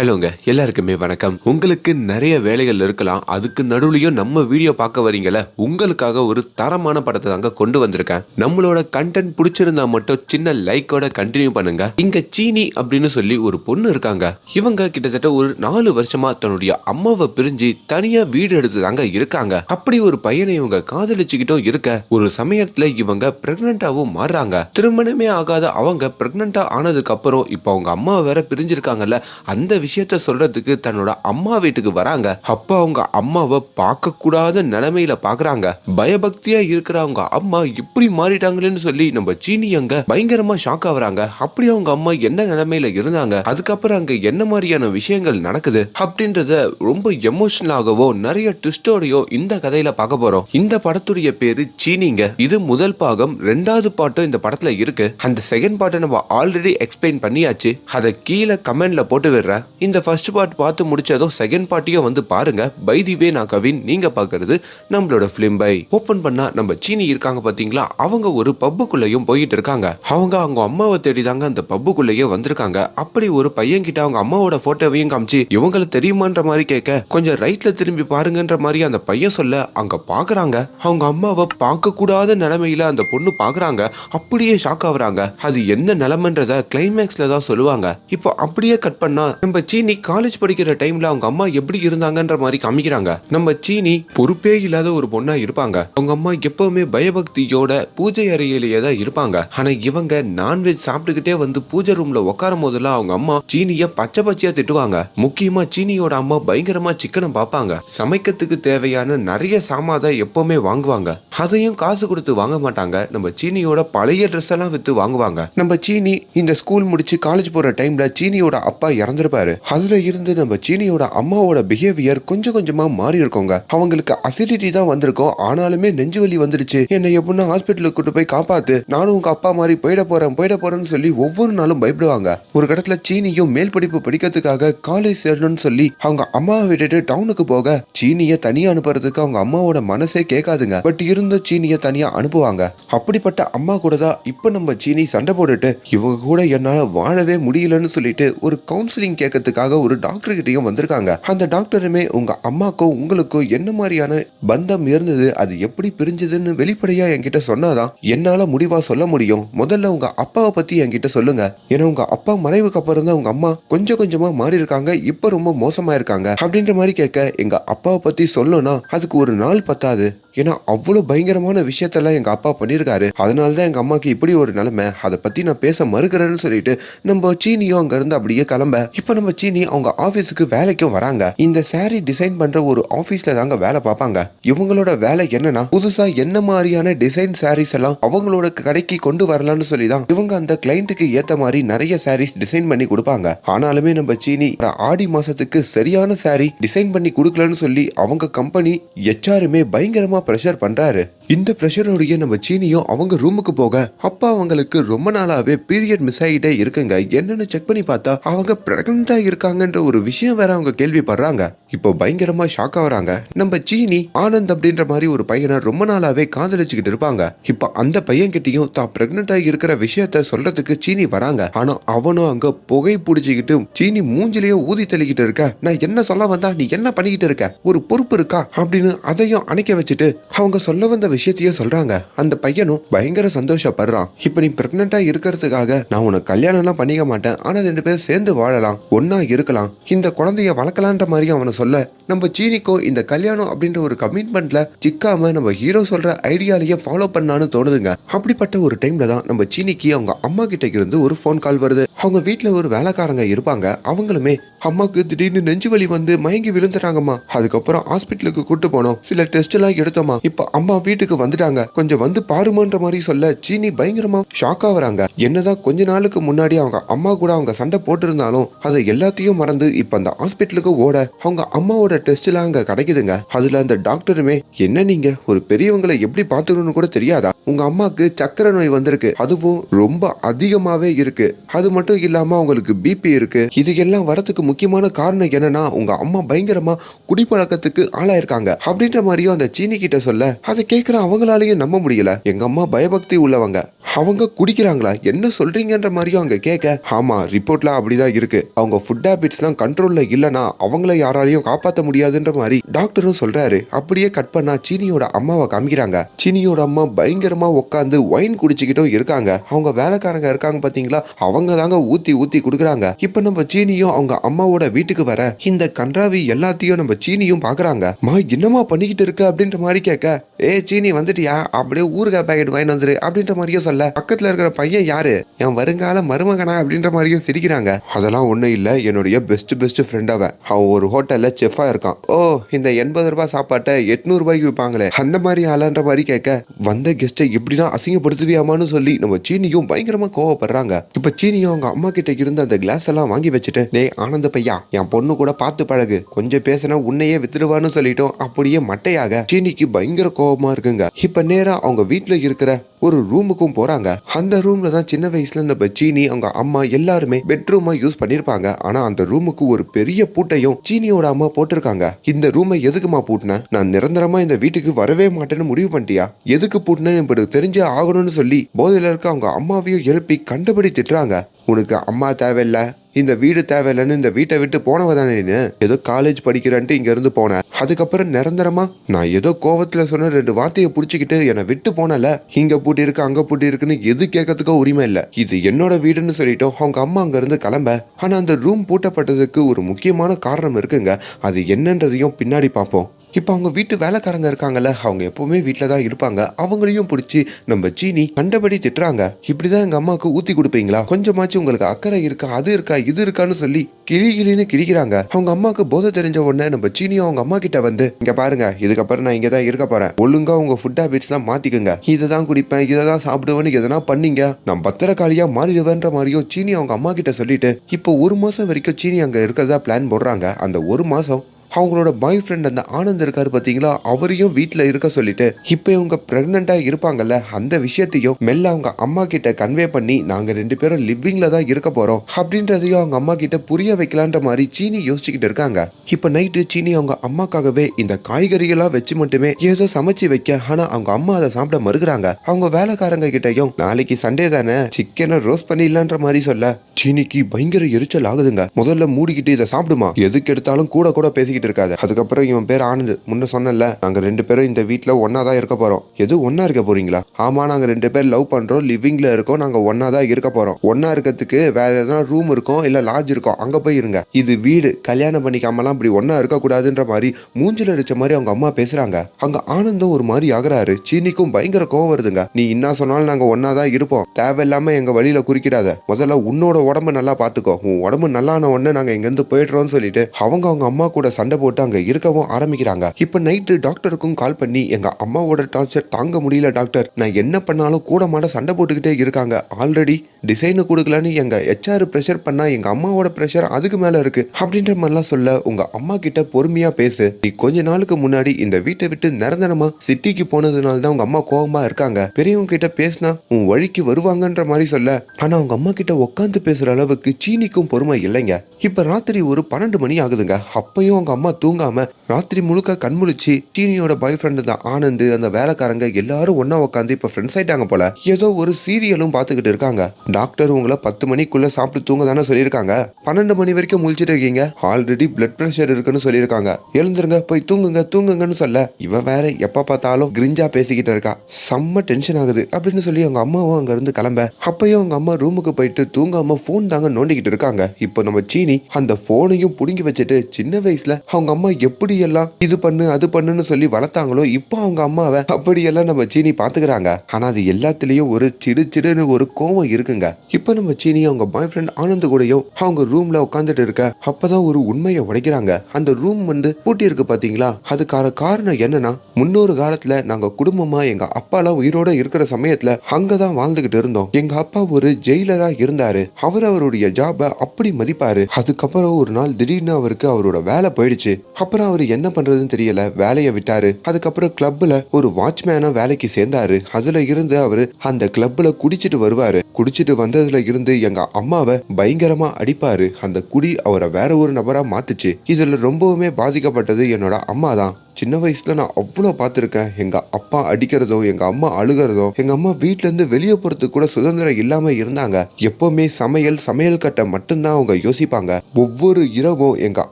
ஹலோங்க எல்லாருக்குமே வணக்கம். உங்களுக்கு நிறைய வேலைகள் இருக்கலாம். அதுக்கு நடுவுலையும் நம்ம வீடியோ பார்க்க வரீங்கள உங்களுக்காக ஒரு தரமான படத்தை தாங்க கொண்டு வந்திருக்கேன். நம்மளோட கண்டென்ட் பிடிச்சிருந்தா மட்டும் சின்ன லைக்கோட கண்டினியூ பண்ணுங்க. இங்க சீனி அப்படின்னு சொல்லி ஒரு பொண்ணு இருக்காங்க. இவங்க கிட்டத்தட்ட ஒரு நாலு வருஷமா தன்னுடைய அம்மாவை பிரிஞ்சு தனியா வீடு எடுத்து தாங்க இருக்காங்க. அப்படி ஒரு பையனை இவங்க காதலிச்சுக்கிட்டும் இருக்க ஒரு சமயத்துல இவங்க பிரெக்னண்டாவும் மாறுறாங்க. திருமணமே ஆகாத அவங்க பிரெக்னண்டா ஆனதுக்கு அப்புறம் இப்போ அவங்க அம்மா வேற பிரிஞ்சிருக்காங்கல்ல அந்த விஷயம் விஷயத்த சொல்றதுக்கு தன்னோட அம்மா வீட்டுக்கு வராங்க. அப்ப அவங்க அம்மாவை பார்க்க கூடாத நிலைமையில பாக்குறாங்க. பயபக்தியா இருக்கிற அவங்க அம்மா இப்படி மாறிட்டாங்களேன்னு சொல்லி நம்ம சீனி அங்க பயங்கரமா ஷாக் ஆகுறாங்க. அப்படி அவங்க அம்மா என்ன நிலைமையில இருந்தாங்க? அதுக்கப்புறம் அங்க என்ன மாதிரியான விஷயங்கள் நடக்குது? அப்படின்றத ரொம்ப எமோஷனலாகவோ நிறைய ட்விஸ்டோடையோ இந்த கதையில பார்க்க போறோம். இந்த படத்துடைய பேரு சீனிங்க. இது முதல் பாகம் ரெண்டாவது பாட்டும் இந்த படத்துல இருக்கு. அந்த செகண்ட் பாட்டை நம்ம ஆல்ரெடி எக்ஸ்பிளைன் பண்ணியாச்சு. அதை கீழே கமெண்ட்ல போட்டு விடுறேன். இந்த ஃபர்ஸ்ட் பார்ட் பார்த்து முடிச்சதும் செகண்ட் பார்ட்டியும் வந்து பாருங்க. பைதிவே நான் கவின் நீங்க பாக்குறது நம்மளோட ஃபிலிம் பை. ஓப்பன் பண்ணா நம்ம சீனி இருக்காங்க பாத்தீங்களா? அவங்க ஒரு பப்புக்குள்ளேயும் போயிட்டு இருக்காங்க. அவங்க அவங்க அம்மாவை தேடி தாங்க அந்த பப்புக்குள்ளேயே வந்திருக்காங்க. அப்படி ஒரு பையன் கிட்ட அவங்க அம்மாவோட போட்டோவையும் காமிச்சு இவங்கள தெரியுமான்ற மாதிரி கேட்க. கொஞ்சம் ரைட்ல திரும்பி பாருங்கன்ற மாதிரி அந்த பையன் சொல்ல அங்க பாக்குறாங்க. அவங்க அம்மாவை பார்க்க கூடாத நிலைமையில அந்த பொண்ணு பாக்குறாங்க. அப்படியே ஷாக் ஆகுறாங்க. அது என்ன நிலைமைன்றத கிளைமேக்ஸ்ல தான் சொல்லுவாங்க. இப்போ அப்படியே கட் பண்ணா நம்ம சீனி காலேஜ் படிக்கிற டைம்ல அவங்க அம்மா எப்படி இருந்தாங்கன்ற மாதிரி காமிக்கிறாங்க. நம்ம சீனி பொறுப்பே இல்லாத ஒரு பொண்ணா இருப்பாங்க. அவங்க அம்மா எப்பவுமே பயபக்தியோட பூஜை அறையிலேயே தான் இருப்பாங்க. ஆனா இவங்க நான்வெஜ் சாப்பிட்டுக்கிட்டே வந்து பூஜை ரூம்ல உட்காரும் போதெல்லாம் அவங்க அம்மா சீனிய பச்சை பச்சையா திட்டுவாங்க. முக்கியமா சீனியோட அம்மா பயங்கரமா சிக்கனை பார்ப்பாங்க சமைக்கிறதுக்கு தேவையான நிறைய சாமாதான் எப்பவுமே வாங்குவாங்க. அதையும் காசு கொடுத்து வாங்க மாட்டாங்க. நம்ம சீனியோட பழைய ட்ரெஸ் எல்லாம் வித்து வாங்குவாங்க. நம்ம சீனி இந்த ஸ்கூல் முடிச்சு காலேஜ் போற டைம்ல சீனியோட அப்பா இறந்துருப்பாரு. அதுல இருந்து நம்ம சீனியோட அம்மாவோட பிஹேவியர் கொஞ்சம் கொஞ்சமா மாறி இருக்கோங்க. அவங்களுக்கு அசிடிட்டி தான் வந்திருக்கும். ஆனாலுமே நெஞ்சு வலி வந்துடுச்சு. என்னை எப்படின்னா ஹாஸ்பிட்டலுக்கு கூட்டு போய் காப்பாத்து. நானும் உங்க அப்பா மாதிரி போயிட போறேன் போயிட போறேன்னு சொல்லி ஒவ்வொரு நாளும் பயப்படுவாங்க. ஒரு இடத்துல சீனியும் மேல் படிப்பு படிக்கிறதுக்காக காலேஜ் சேரணும்னு சொல்லி அவங்க அம்மாவை விட்டுட்டு டவுனுக்கு போக சீனிய தனியா அனுப்புறதுக்கு அவங்க அம்மாவோட மனசே கேட்காதுங்க. பட் இருந்த சீனிய தனியா அனுப்புவாங்க. அப்படிப்பட்ட அம்மா கூட தான் இப்ப நம்ம சீனி சண்டை போட்டுட்டு இவங்க கூட என்னால வாழவே முடியலன்னு சொல்லிட்டு ஒரு கவுன்சிலிங் கேட்கறதுக்காக ஒரு டாக்டர் கிட்டயும் வந்திருக்காங்க. அந்த டாக்டருமே உங்க அம்மாக்கும் உங்களுக்கும் என்ன மாதிரியான பந்தம் இருந்தது அது எப்படி பிரிஞ்சதுன்னு வெளிப்படையா என்கிட்ட சொன்னாதான் என்னால முடிவா சொல்ல முடியும். முதல்ல உங்க அப்பாவை பத்தி என்கிட்ட சொல்லுங்க. ஏன்னா உங்க அப்பா மறைவுக்கு அப்புறம் தான் உங்க அம்மா கொஞ்சம் கொஞ்சமா மாறி இருக்காங்க இப்ப ரொம்ப மோசமா இருக்காங்க அப்படின்ற மாதிரி கேட்க எங்க அப்பாவை பத்தி சொல்லணும்னா அதுக்கு ஒரு நாள் பத்தாது. ஏன்னா அவ்வளோ பயங்கரமான விஷயத்தெல்லாம் எங்கள் அப்பா பண்ணியிருக்காரு அதனால தான் எங்கள் அம்மாவுக்கு இப்படி ஒரு நிலைமை. அதை பற்றி நான் பேச மறுக்கிறேன்னு சொல்லிட்டு நம்ம சீனியும் அங்கேருந்து அப்படியே கிளம்ப. இப்போ நம்ம சீனி அவங்க ஆஃபீஸுக்கு வேலைக்கும் வராங்க. இந்த சாரீ டிசைன் பண்ணுற ஒரு ஆஃபீஸில் தாங்க வேலை பார்ப்பாங்க. இவங்களோட வேலை என்னன்னா புதுசாக என்ன மாதிரியான டிசைன் சாரீஸ் எல்லாம் அவங்களோட கடைக்கு கொண்டு வரலாம்னு சொல்லி தான் இவங்க அந்த கிளைண்ட்டுக்கு ஏற்ற மாதிரி நிறைய சாரீஸ் டிசைன் பண்ணி கொடுப்பாங்க. ஆனாலுமே நம்ம சீனி ஆடி மாசத்துக்கு சரியான சாரீ டிசைன் பண்ணி கொடுக்கலன்னு சொல்லி அவங்க கம்பெனி எச்ஆருமே பயங்கரமா ப்ரெஷர் பண்றாரு. இந்த ப்ரெஷரோடைய நம்ம சீனியும் அவங்க ரூமுக்கு போக அப்பா அவங்களுக்கு ரொம்ப நாளாவே பீரியட் மிஸ் ஆகிட்டே இருக்குங்க. என்னன்னு செக் பண்ணி பார்த்தா அவங்க பிரெக்னண்டா இருக்காங்கன்ற ஒரு விஷயம் வேற அவங்க கேள்விப்படுறாங்க. இப்போ பயங்கரமா ஷாக் ஆகுறாங்க நம்ம சீனி ஆனந்த் அப்படின்ற மாதிரி ஒரு பையனை ரொம்ப நாளாவே காதலிச்சுக்கிட்டு இருப்பாங்க. இப்போ அந்த பையன் கிட்டயும் தான் பிரெக்னண்டா இருக்கிற விஷயத்த சொல்றதுக்கு சீனி வராங்க. ஆனா அவனும் அங்க புகை பிடிச்சிக்கிட்டு சீனி மூஞ்சிலேயே ஊதி தள்ளிக்கிட்டு இருக்க. நான் என்ன சொல்ல வந்தா நீ என்ன பண்ணிக்கிட்டு இருக்க? ஒரு பொறுப்பு இருக்கா? அப்படின்னு அதையும் அணைக்க வச்சுட்டு அவங்க சொல்ல வந்த விஷயத்தையும் சொல்றாங்க. அந்த பையனும் பயங்கர சந்தோஷப்படுறான். இப்ப நீ பிரெக்னண்டா இருக்கிறதுக்காக நான் உனக்கு கல்யாணம் எல்லாம் பண்ணிக்க மாட்டேன். ஆனா ரெண்டு பேரும் சேர்ந்து வாழலாம். ஒன்னா இருக்கலாம். இந்த குழந்தைய வளர்க்கலான்ற மாதிரி அவனை சொல்ல நம்ம சீனிக்கும் இந்த கல்யாணம் அப்படின்ற ஒரு கமிட்மெண்ட்ல சிக்காம நம்ம ஹீரோ சொல்ற ஐடியாலேயே ஃபாலோ பண்ணான்னு தோணுதுங்க. அப்படிப்பட்ட ஒரு டைம்ல தான் நம்ம சீனிக்கு அவங்க அம்மா கிட்ட இருந்து ஒரு ஃபோன் கால் வருது. அவங்க வீட்டுல ஒரு வேலைக்காரங்க இருப்பாங்க. அவங்களுமே அம்மாக்கு திடீர்னு நெஞ்சு வலி வந்து மயங்கி விழுந்துட்டாங்கம்மா. அதுக்கப்புறம் ஹாஸ்பிட்டலுக்கு கூட்டு போனோம். சில டெஸ்ட் எல்லாம் எடுத்தோமா இப்போ அம்மா வீட்டுக்கு வந்துட்டாங்க. கொஞ்சம் வந்து பாருமான்ற மாதிரி சொல்ல சீனி பயங்கரமா ஷாக் ஆகுறாங்க என்னதான் கொஞ்ச நாளுக்கு முன்னாடி அவங்க அம்மா கூட அவங்க சண்டை போட்டிருந்தாலும் அதை எல்லாத்தையும் மறந்து இப்போ அந்த ஹாஸ்பிட்டலுக்கு ஓட அவங்க அம்மாவோட டெஸ்ட் எல்லாம் அங்க கிடைக்குதுங்க. அதுல அந்த டாக்டருமே என்ன நீங்க? ஒரு பெரியவங்களை எப்படி பாத்துக்கணும்னு கூட தெரியாதா? உங்க அம்மாக்கு சக்கரை நோய் வந்திருக்கு. அதுவும் ரொம்ப அதிகமாவே இருக்கு. அது மட்டும் இல்லாம அவங்களுக்கு பிபி இருக்கு. இது எல்லாம் வரதுக்கு முக்கியமான காரணம் என்னன்னா உங்க அம்மா பயங்கரமா குடிப்பழக்கத்துக்கு ஆளாயிருக்காங்க. அப்படின்ற மாதிரியும் அந்த சீனி கிட்ட சொல்ல அதை கேட்கிற அவங்களாலையும் நம்ப முடியல. எங்க அம்மா பயபக்தி உள்ளவங்க. அவங்க குடிக்கிறாங்களா? என்ன சொல்றீங்கன்ற மாதிரியும் அங்க கேட்க ஆமா ரிப்போர்ட்ல அப்படிதான் இருக்கு. அவங்க ஃபுட் ஹேபிட்ஸ்லாம் கண்ட்ரோல்ல இல்லனா அவங்கள யாராலையும் காப்பாற்ற முடியாதுன்ற மாதிரி டாக்டரும் சொல்றாரு. அப்படியே கட் பண்ணா சீனியோட அம்மாவை காமிக்கிறாங்க. சீனியோட அம்மா பயங்கரமா உட்காந்து ஒயின் குடிச்சுக்கிட்டும் இருக்காங்க. அவங்க வேலைக்காரங்க இருக்காங்க பாத்தீங்களா? அவங்க தாங்க ஊத்தி ஊத்தி கொடுக்குறாங்க. இப்ப நம்ம சீனியும் அவங்க அம்மாவோட வீட்டுக்கு வர இந்த கன்றாவி எல்லாத்தையும் நம்ம சீனியும் பாக்குறாங்க. மா என்னமா பண்ணிக்கிட்டு இருக்க? அப்படின்ற மாதிரி கேட்க ஏ சீனி வந்துட்டியா? அப்படியே ஊறுகாய் பேக்கெட் வாங்கி வந்துரு அப்படின்ற மாதிரியும் சொல்ல. பக்கத்துல இருக்கிற பையன் யாரு? என் வருங்கால மருமகனா? அப்படின்ற மாதிரியும் சிரிக்கிறாங்க. அதெல்லாம் ஒண்ணும் இல்ல என்னுடைய பெஸ்ட் பெஸ்ட் ஃப்ரெண்ட் அவன் அவன் ஒரு ஹோட்டல்ல செஃபா இருக்கான். ஓ இந்த எண்பது ரூபாய் சாப்பாட்டை எட்நூறு ரூபாய்க்கு விற்பாங்களே அந்த மாதிரி ஆளான்ற மாதிரி கேட்க வந்த கெஸ்ட்டை எப்படின்னா அசிங்கப்படுத்துவியாமான்னு சொல்லி நம்ம சீனியும் பயங்கரமா கோவப்படுறாங்க. இப்ப சீனியும் அவங்க அம்மா கிட்ட இருந்த அந்த கிளாஸ் எல்லாம் வாங்கி வச்சுட்டு டேய் ஆனந்த பையா என் பொண்ணு கூட பார்த்து பழகு. கொஞ்சம் பேசினா உன்னையே வித்துடுவான்னு சொல்லிட்டோம். அப்படியே மட்டையாக சீனிக்கு பயங்கர கோவமா இருக்குங்க. இப்ப நேரா அவங்க வீட்டுல இருக்கிற ஒரு ரூமுக்கும் போறாங்க. அந்த ரூம்ல தான் சின்ன வயசுல இந்த சீனி அவங்க அம்மா எல்லாருமே பெட்ரூமா யூஸ் பண்ணிருப்பாங்க. ஆனா அந்த ரூமுக்கு ஒரு பெரிய பூட்டையும் சீனியோட அம்மா போட்டிருக்காங்க. இந்த ரூமை எதுக்குமா பூட்டின? நான் நிரந்தரமா இந்த வீட்டுக்கு வரவே மாட்டேன்னு முடிவு பண்ணிட்டியா? எதுக்கு பூட்டினேன்னு இப்படி தெரிஞ்சே ஆகணும்னு சொல்லி போதையில இருக்க அவங்க அம்மாவையும் எழுப்பி கண்டுபிடி திட்டுறாங்க உனக்கு அம்மா தேவையில்ல. இந்த வீடு தேவையில்லைன்னு இந்த வீட்டை விட்டு போனவ தானே நீ ஏதோ காலேஜ் படிக்கிறேன்ட்டு இங்க இருந்து போனேன் அதுக்கப்புறம் நிரந்தரமா நான் ஏதோ கோவத்துல சொன்ன ரெண்டு வார்த்தையை புடிச்சுக்கிட்டு என்னை விட்டு போனல. இங்க பூட்டி இருக்கு அங்க பூட்டி இருக்குன்னு எது கேட்கறதுக்கோ உரிமை இல்ல. இது என்னோட வீடுன்னு சொல்லிட்டோம். அவங்க அம்மா அங்க இருந்து கிளம்ப. ஆனா அந்த ரூம் பூட்டப்பட்டதுக்கு ஒரு முக்கியமான காரணம் இருக்குங்க. அது என்னன்றதையும் பின்னாடி பார்ப்போம். இப்போ அவங்க வீட்டு வேலைக்காரங்க இருக்காங்கல்ல அவங்க எப்பவுமே வீட்டில் தான் இருப்பாங்க. அவங்களையும் பிடிச்சி நம்ம சீனி கண்டபடி திட்டுறாங்க. இப்படிதான் எங்க அம்மாவுக்கு ஊத்தி கொடுப்பீங்களா? கொஞ்சமாச்சும் உங்களுக்கு அக்கறை இருக்கா அது இருக்கா இது இருக்கான்னு சொல்லி கிளி கிளின்னு கிழிக்கிறாங்க. அவங்க அம்மாவுக்கு போதை தெரிஞ்ச உடனே நம்ம சீனி அவங்க அம்மா கிட்ட வந்து இங்க பாருங்க இதுக்கப்புறம் நான் இங்க தான் இருக்க போறேன். ஒழுங்கா உங்க ஃபுட் ஹேபிட்ஸ் தான் மாத்திக்கோங்க. இதை தான் குடிப்பேன் இதை தான் சாப்பிடுவேன்னு எதனா பண்ணீங்க? நான் பத்திரக்காளியா மாறிடுவேன்ற மாதிரியும் சீனி அவங்க அம்மா கிட்ட சொல்லிட்டு இப்போ ஒரு மாசம் வரைக்கும் சீனி அங்க இருக்கிறதா பிளான் போடுறாங்க. அந்த ஒரு மாசம் அவங்களோட பாய் ஃப்ரெண்ட் அந்த ஆனந்த் இருக்காரு பார்த்தீங்களா? அவரையும் வீட்டில் இருக்க சொல்லிட்டு இப்போ இவங்க ப்ரெக்னெண்ட்டாக இருப்பாங்கல்ல அந்த விஷயத்தையும் மெல்ல அவங்க அம்மா கிட்ட கன்வே பண்ணி நாங்கள் ரெண்டு பேரும் லிவிங்கில் தான் இருக்க போகிறோம் அப்படின்றதையும் அவங்க அம்மா கிட்ட புரிய வைக்கலான்ற மாதிரி சீனி யோசிச்சுக்கிட்டு இருக்காங்க. இப்போ நைட்டு சீனி அவங்க அம்மாக்காகவே இந்த காய்கறிகளாக வச்சு மட்டுமே ஏதோ சமைச்சு வைக்க ஆனால் அவங்க அம்மா அதை சாப்பிட மறுக்கிறாங்க. அவங்க வேலைக்காரங்க கிட்டையும் நாளைக்கு சண்டே தானே சிக்கனை ரோஸ்ட் பண்ணிடலான்ற மாதிரி சொல்ல. சீனிக்கு பயங்கர எரிச்சல் ஆகுதுங்க. முதல்ல மூடிக்கிட்டு இதை சாப்பிடுமா? எதுக்கு எடுத்தாலும் கூட கூட பேசிக்கிட்டு இருக்காது. அதுக்கப்புறம் இவன் பேர் ஆனந்த். முன்ன சொன்னல நாங்க ரெண்டு பேரும் இந்த வீட்டில் ஒன்னா தான் இருக்க போறோம். எது ஒன்னா இருக்க போறீங்களா? ஆமா நாங்க ரெண்டு பேர் லவ் பண்றோம் லிவிங்ல இருக்கோம் நாங்க ஒன்னா தான் இருக்க போறோம். ஒன்னா இருக்கிறதுக்கு வேற எதனா ரூம் இருக்கும் இல்ல லாட்ஜ் இருக்கும் அங்க போய் இருங்க. இது வீடு கல்யாணம் பண்ணிக்காமலாம் இப்படி ஒன்னா இருக்க கூடாதுன்ற மாதிரி மூஞ்சில அடிச்ச மாதிரி அவங்க அம்மா பேசுறாங்க. அங்க ஆனந்தம் ஒரு மாதிரி ஆகுறாரு. சீனிக்கும் பயங்கர கோவம் வருதுங்க. நீ என்ன சொன்னாலும் நாங்க ஒன்னா தான் இருப்போம். தேவையில்லாம எங்க வழியில குறுக்கிடாத. முதல்ல உன்னோட உடம்பு நல்லா பாத்துக்கோ. உன் உடம்பு நல்லான உடனே நாங்க இங்க இருந்து போயிடுறோம்னு சொல்லிட்டு அவங்க அவங்க அம்மா கூட சண்டை சண்டை போட்டு அங்க இருக்கவும் ஆரம்பிக்கிறாங்க. இப்ப நைட்டு டாக்டருக்கும் கால் பண்ணி எங்க அம்மாவோட டார்ச்சர் தாங்க முடியல டாக்டர் நான் என்ன பண்ணாலும் கூட மாட சண்டை போட்டுக்கிட்டே இருக்காங்க. ஆல்ரெடி டிசைனு கொடுக்கலன்னு எங்க ஹெச்ஆர் ப்ரெஷர் பண்ணா எங்க அம்மாவோட ப்ரெஷர் அதுக்கு மேல இருக்கு. அப்படின்ற மாதிரிலாம் சொல்ல உங்க அம்மா கிட்ட பொறுமையா பேசு. நீ கொஞ்ச நாளுக்கு முன்னாடி இந்த வீட்டை விட்டு நிரந்தரமா சிட்டிக்கு போனதுனால தான் உங்க அம்மா கோபமா இருக்காங்க. பெரியவங்க கிட்ட பேசினா உன் வழிக்கு வருவாங்கன்ற மாதிரி சொல்ல. ஆனா அவங்க அம்மா கிட்ட உட்காந்து பேசுற அளவுக்கு சீனிக்கும் பொறுமை இல்லைங்க. இப்ப ராத்திரி ஒரு பன்னெண்டு மணி ஆகுதுங்க. அப்பயும் அவங்க அம்மா தூங்காம ராத்திரி முழுக்க கண்முழிச்சு டீனியோட பாய் ஃப்ரெண்டு தான் ஆனந்த் அந்த வேலைக்காரங்க எல்லாரும் ஒன்னா உட்காந்து இப்ப ஃப்ரெண்ட்ஸ் ஆயிட்டாங்க போல. ஏதோ ஒரு சீரியலும் பார்த்துக்கிட்டு இருக்காங்க. டாக்டர் உங்களை பத்து மணிக்குள்ள சாப்பிட்டு தூங்க தானே சொல்லியிருக்காங்க. பன்னெண்டு மணி வரைக்கும் முழிச்சிட்டு இருக்கீங்க. ஆல்ரெடி பிளட் ப்ரெஷர் இருக்குன்னு சொல்லியிருக்காங்க. எழுந்துருங்க போய் தூங்குங்க தூங்குங்கன்னு சொல்ல. இவன் வேற எப்ப பார்த்தாலும் கிரிஞ்சா பேசிக்கிட்டு இருக்கா. செம்ம டென்ஷன் ஆகுது அப்படின்னு சொல்லி அவங்க அம்மாவும் அங்க இருந்து கிளம்ப. அப்பயும் அவங்க அம்மா ரூமுக்கு போயிட்டு தூங்காம ஃபோன் தாங்க நோண்டிக்கிட்டு இருக்காங்க. இப்போ நம்ம சீனி அந்த போனையும் புடுங்கி வச்சுட்டு சின்ன வயசுல அவங்க அம்மா எப்படி எல்லாம் இது பண்ணு அது பண்ணுன்னு சொல்லி வளர்த்தாங்களோ இப்போ அவங்க அம்மாவை அப்படியெல்லாம் நம்ம சீனி பாத்துக்கிறாங்க ஆனா அது எல்லாத்துலயும் ஒரு சிடு சிடுன்னு ஒரு கோவம் இருக்குங்க. இப்போ நம்ம சீனி அவங்க பாய் ஃப்ரெண்ட் ஆனந்த் கூடயும் அவங்க ரூம்ல உட்காந்துட்டு இருக்க அப்பதான் ஒரு உண்மையை உடைக்கிறாங்க. அந்த ரூம் வந்து பூட்டி இருக்கு பாத்தீங்களா அதுக்கான காரணம் என்னன்னா முன்னொரு காலத்துல நாங்க குடும்பமா எங்க அப்பாலாம் உயிரோட இருக்கிற சமயத்துல அங்கதான் வாழ்ந்துகிட்டு இருந்தோம். எங்க அப்பா ஒரு ஜெயிலரா இருந்தாரு. அவர் அவருடைய ஜாப அப்படி மதிப்பாரு. அதுக்கப்புறம் ஒரு நாள் திடீர்னு அவருக்கு அவரோட வேலை போயிடுச்சு. போயிடுச்சு. அப்புறம் அவர் என்ன பண்றதுன்னு தெரியல. வேலையை விட்டாரு. அதுக்கப்புறம் கிளப்ல ஒரு வாட்ச்மேனா வேலைக்கு சேர்ந்தாரு. அதுல இருந்து அவரு அந்த கிளப்ல குடிச்சிட்டு வருவாரு. குடிச்சிட்டு வந்ததுல இருந்து எங்க அம்மாவை பயங்கரமா அடிப்பாரு. அந்த குடி அவரை வேற ஒரு நபரா மாத்துச்சு. இதுல ரொம்பவுமே பாதிக்கப்பட்டது என்னோட அம்மா தான் சின்ன வயசுல நான் அவ்வளோ பார்த்துருக்கேன். எங்க அப்பா அடிக்கிறதும் எங்க அம்மா அழுகிறதும் எங்க அம்மா வீட்ல இருந்து வெளியே போறதுக்கு கூட சுதந்திரம் இல்லாம இருந்தாங்க. எப்பவுமே சமையல் சமையல் கட்டை மட்டும்தான் அவங்க யோசிப்பாங்க. ஒவ்வொரு இரவும் எங்க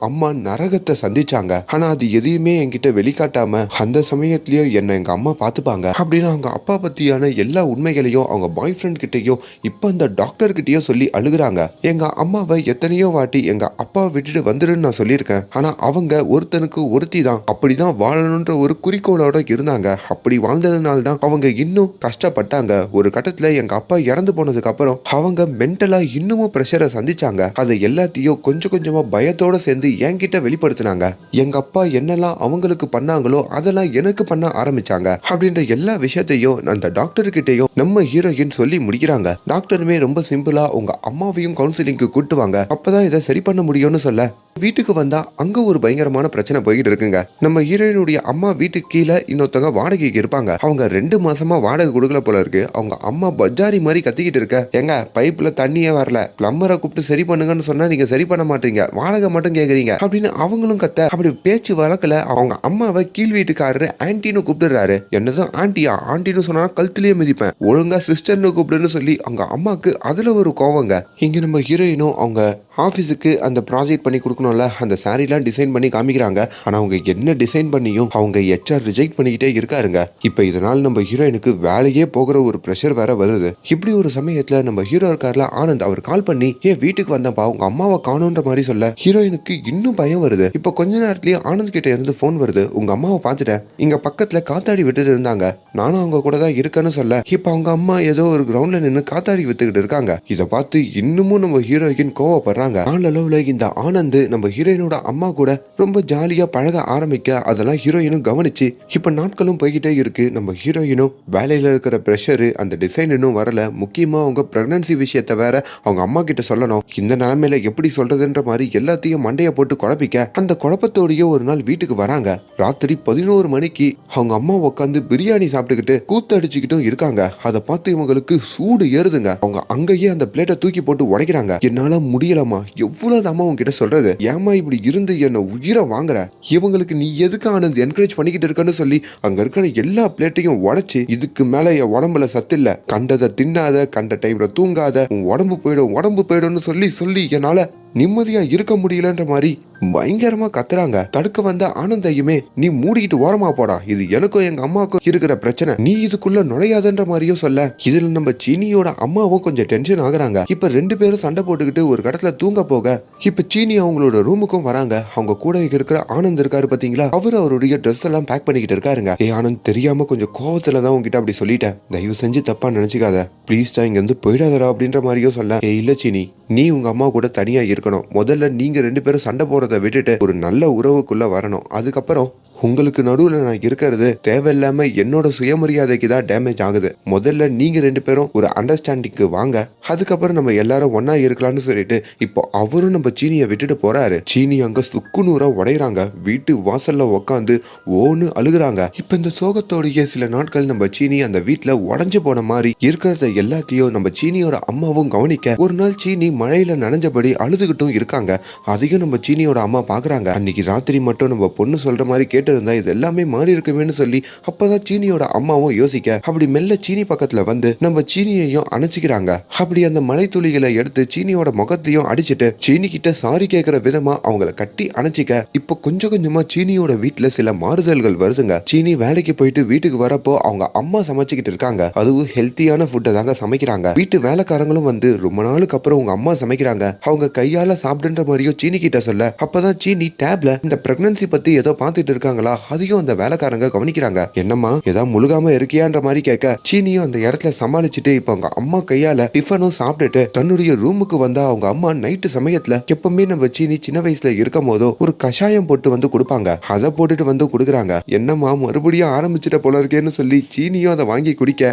அம்மா நரகத்தை சந்திச்சாங்க. ஆனா அது எதையுமே என்கிட்ட வெளிக்காட்டாம அந்த சமயத்திலயும் என்ன எங்க அம்மா பார்த்துப்பாங்க. அப்படின்னு அவங்க அப்பா பத்தியான எல்லா உண்மைகளையும் அவங்க பாய் ஃப்ரெண்ட் கிட்டேயோ இப்போ அந்த டாக்டர் கிட்டயும் சொல்லி அழுகுறாங்க. எங்க அம்மாவை எத்தனையோ வாட்டி எங்க அப்பாவை விட்டுட்டு வந்துருன்னு நான் சொல்லியிருக்கேன். ஆனா அவங்க ஒருத்தனுக்கு ஒருத்தி தான் அப்படிதான் வாழணுன்ற ஒரு குறிக்கோளோட இருந்தாங்க. அப்படி வாழ்ந்ததுனால தான் அவங்க இன்னும் கஷ்டப்பட்டாங்க. ஒரு கட்டத்துல எங்க அப்பா இறந்து போனதுக்கு அப்புறம் அவங்க மென்டலா இன்னமும் ப்ரெஷரை சந்திச்சாங்க. அதை எல்லாத்தையும் கொஞ்சம் கொஞ்சமா பயத்தோட சேர்ந்து என்கிட்ட வெளிப்படுத்தினாங்க. எங்க அப்பா என்னெல்லாம் அவங்களுக்கு பண்ணாங்களோ அதெல்லாம் எனக்கு பண்ண ஆரம்பிச்சாங்க. அப்படின்ற எல்லா விஷயத்தையும் அந்த டாக்டர் கிட்டையும் நம்ம ஹீரோயின் சொல்லி முடிக்கிறாங்க. டாக்டருமே ரொம்ப சிம்பிளா உங்க அம்மாவையும் கவுன்சிலிங்க்கு கூட்டுவாங்க அப்பதான் இதை சரி பண்ண முடியும்னு சொல்ல. வீட்டுக்கு வந்தா அங்க ஒரு பயங்கரமான பிரச்சனை போய்கிட்டு இருக்குங்க. நம்ம ஹீரோ ஹீரோயினுடைய அம்மா வீட்டுக்கு கீழே இன்னொருத்தவங்க வாடகைக்கு இருப்பாங்க. அவங்க ரெண்டு மாசமா வாடகை கொடுக்கல போல இருக்கு. அவங்க அம்மா பஜாரி மாதிரி கத்திக்கிட்டு இருக்க. எங்க பைப்ல தண்ணியே வரல. பிளம்பரை கூப்பிட்டு சரி பண்ணுங்கன்னு சொன்னா நீங்க சரி பண்ண மாட்டீங்க. வாடகை மட்டும் கேக்குறீங்க. அப்படின்னு அவங்களும் கத்த அப்படி பேச்சு வழக்குல அவங்க அம்மாவை கீழ் வீட்டுக்காரரு ஆன்டின்னு கூப்பிடுறாரு. என்னதான் ஆண்டியா? ஆண்டின்னு சொன்னா கழுத்துலயே மிதிப்பேன். ஒழுங்கா சிஸ்டர்னு கூப்பிடுன்னு சொல்லி அவங்க அம்மாக்கு அதுல ஒரு கோவங்க. இங்க நம்ம ஹீரோயினும் அவங்க ஆஃபீஸுக்கு அந்த ப்ராஜெக்ட் பண்ணி கொடுக்கணும்ல அந்த சாரீலாம் டிசைன் பண்ணி காமிக்கிறாங்க. ஆனால் அவங்க என்ன டிசைன் பண்ணியும் அவங்க ஹெச்ஆர் ரிஜெக்ட் பண்ணிக்கிட்டே இருக்காருங்க. இப்போ இதனால் நம்ம ஹீரோயினுக்கு வேலையே போகிற ஒரு ப்ரெஷர் வேற வருது. இப்படி ஒரு சமயத்தில் நம்ம ஹீரோ இருக்கார்ல ஆனந்த் அவர் கால் பண்ணி ஏன் வீட்டுக்கு வந்தப்பா உங்க அம்மாவை காணுன்ற மாதிரி சொல்ல. ஹீரோயினுக்கு இன்னும் பயம் வருது. இப்போ கொஞ்ச நேரத்திலேயே ஆனந்த் கிட்ட இருந்து ஃபோன் வருது. உங்க அம்மாவை பார்த்துட்டேன். இங்க பக்கத்துல காத்தாடி விட்டுட்டு இருந்தாங்க. நானும் அவங்க கூட தான் இருக்கேன்னு சொல்ல. இப்போ அவங்க அம்மா ஏதோ ஒரு கிரவுண்ட்ல நின்று காத்தாடி வித்துக்கிட்டு இருக்காங்க. இதை பார்த்து இன்னமும் நம்ம ஹீரோயின் கோவப்படுறாங்க. நாளளவுல இந்த ஆனந்த் நம்ம ஹீரோயினோட அம்மா கூட ரொம்ப ஜாலியா பழக ஆரம்பிக்க அதெல்லாம் ஹீரோயினும் கவனிச்சு இப்ப நாட்களும் போய்கிட்டே இருக்கு. நம்ம ஹீரோயினும் வேலையில இருக்கிற ப்ரெஷரு அந்த டிசைன் இன்னும் வரல. முக்கியமா அவங்க பிரெக்னன்சி விஷயத்த வேற அவங்க அம்மா கிட்ட சொல்லணும். இந்த நிலைமையில எப்படி சொல்றதுன்ற மாதிரி எல்லாத்தையும் மண்டைய போட்டு குழப்பிக்க அந்த குழப்பத்தோடயே ஒரு நாள் வீட்டுக்கு வராங்க. ராத்திரி பதினோரு மணிக்கு அவங்க அம்மா உட்காந்து பிரியாணி சாப்பிட்டுக்கிட்டு கூத்தடிச்சுக்கிட்டும் இருக்காங்க. அதை பார்த்து இவங்களுக்கு சூடு ஏறுதுங்க. அவங்க அங்கேயே அந்த பிளேட்டை தூக்கி போட்டு உடைக்கிறாங்க. என்னால முடியலமா எவ்வளவு அம்மா உங்ககிட்ட சொல்றது? ஏமா இப்படி இருந்து என்ன உயிரை வாங்குற? இவங்களுக்கு நீ எதுக்கு ஆனந்த் என்கரேஜ் பண்ணிக்கிட்டு இருக்கன்னு சொல்லி அங்க இருக்கிற எல்லா பிளேட்டையும் உடைச்சு இதுக்கு மேல என் உடம்புல சத்து இல்ல. கண்டதை தின்னாத கண்ட டைம்ல தூங்காத உன் உடம்பு போயிடும் உடம்பு போயிடும்னு சொல்லி சொல்லி என்னால நிம்மதியா இருக்க முடியலன்ற மாதிரி பயங்கரமா கத்துறாங்க. தடுக்க வந்த ஆனந்தையுமே நீ மூடிக்கிட்டு ஓரமா போடா. இது எனக்கும் எங்க அம்மாவுக்கும் இருக்கிற பிரச்சனை. நீ இதுக்குள்ள நுழையாதன்ற மாதிரியும் சொல்ல. இதுல நம்ம சீனியோட அம்மாவும் கொஞ்சம் டென்ஷன் ஆகுறாங்க. இப்ப ரெண்டு பேரும் சண்டை போட்டுக்கிட்டு ஒரு கடத்துல தூங்க போக இப்ப சீனி அவங்களோட ரூமுக்கும் வராங்க. அவங்க கூட இருக்கிற ஆனந்த் இருக்காரு பாத்தீங்களா? அவர் அவருடைய ட்ரெஸ் எல்லாம் பேக் பண்ணிக்கிட்டு இருக்காருங்க. ஏ ஆனந்த் தெரியாம கொஞ்சம் கோவத்துல தான் உங்ககிட்ட அப்படி சொல்லிட்டேன். தயவு செஞ்சு தப்பா நினைச்சுக்காத. ப்ளீஸ் தான் இங்க இருந்து போயிடாதடா அப்படின்ற மாதிரியும் சொல்ல ஏ இல்ல சீனி. நீ உங்க அம்மா கூட தனியா இருக்கணும். முதல்ல நீங்க ரெண்டு பேரும் சண்டை போடுறத விட்டுட்டு ஒரு நல்ல உறவுக்குள்ள வரணும். அதுக்கப்புறம் உங்களுக்கு நடுவில் நான் இருக்கிறது தேவையில்லாம என்னோட சுயமரியாதைக்கு தான் டேமேஜ் ஆகுது. முதல்ல நீங்க ரெண்டு பேரும் ஒரு அண்டர்ஸ்டாண்டிங்க்கு வாங்க. அதுக்கப்புறம் நம்ம எல்லாரும் ஒன்னா இருக்கலாம்னு சொல்லிட்டு இப்போ அவரும் நம்ம சீனியை விட்டுட்டு போறாரு. சீனி அங்க சுக்குநூறா உடையறாங்க. வீட்டு வாசல்ல உக்காந்து ஓன்னு அழுகுறாங்க. இப்ப இந்த சோகத்தோடைய சில நாட்கள் நம்ம சீனி அந்த வீட்டுல உடஞ்சு போன மாதிரி இருக்கிறத எல்லாத்தையும் நம்ம சீனியோட அம்மாவும் கவனிக்க ஒரு நாள் சீனி மழையில நனைஞ்சபடி அழுதுகிட்டும் இருக்காங்க. அதையும் நம்ம சீனியோட அம்மா பாக்குறாங்க. அன்னைக்கு ராத்திரி மட்டும் நம்ம பொண்ணு சொல்ற மாதிரி கேட்டு இருந்தா இது எல்லாமே மாறி இருக்குமேனு சொல்லி அப்பதான் சீனியோட அம்மாவும் யோசிக்க அப்படி மெல்ல சீனி பக்கத்துல வந்து நம்ம சீனியையும் அணைச்சிக்கிறாங்க. அப்படி அந்த மலை துளிகளை எடுத்து சீனியோட முகத்தையும் அடிச்சிட்டு சீனி கிட்ட சாரி கேட்கிற விதமா அவங்கள கட்டி அணைச்சிக்க இப்போ கொஞ்சம் கொஞ்சமா சீனியோட வீட்டுல சில மாறுதல்கள் வருதுங்க. சீனி வேலைக்கு போயிட்டு வீட்டுக்கு வரப்போ அவங்க அம்மா சமைச்சுக்கிட்டு இருக்காங்க. அதுவும் ஹெல்த்தியான ஃபுட்டை தாங்க சமைக்கிறாங்க. வீட்டு வேலைக்காரங்களும் வந்து ரொம்ப நாளுக்கு அப்புறம் உங்க அம்மா சமைக்கிறாங்க. அவங்க கையால சாப்பிடுன்ற மாதிரியோ சீனி கிட்ட சொல்ல அப்பதான் சீனி டேப்ல இந்த பிரெக்னன்சி பத்தி ஏதோ பார்த்துட்டு பண்றாங்களா அதையும் அந்த வேலைக்காரங்க கவனிக்கிறாங்க. என்னம்மா ஏதோ முழுகாம இருக்கியான்ற மாதிரி கேட்க சீனியும் அந்த இடத்துல சமாளிச்சுட்டு இப்போ அவங்க அம்மா கையால டிஃபனும் சாப்பிட்டுட்டு தன்னுடைய ரூமுக்கு வந்தா அவங்க அம்மா நைட்டு சமயத்துல எப்பவுமே நம்ம சீனி சின்ன வயசுல இருக்கும் போதோ ஒரு கஷாயம் போட்டு வந்து கொடுப்பாங்க. அதை போட்டுட்டு வந்து கொடுக்குறாங்க. என்னம்மா மறுபடியும் ஆரம்பிச்சிட்ட போல இருக்கேன்னு சொல்லி சீனியும் அதை வாங்கி குடிக்க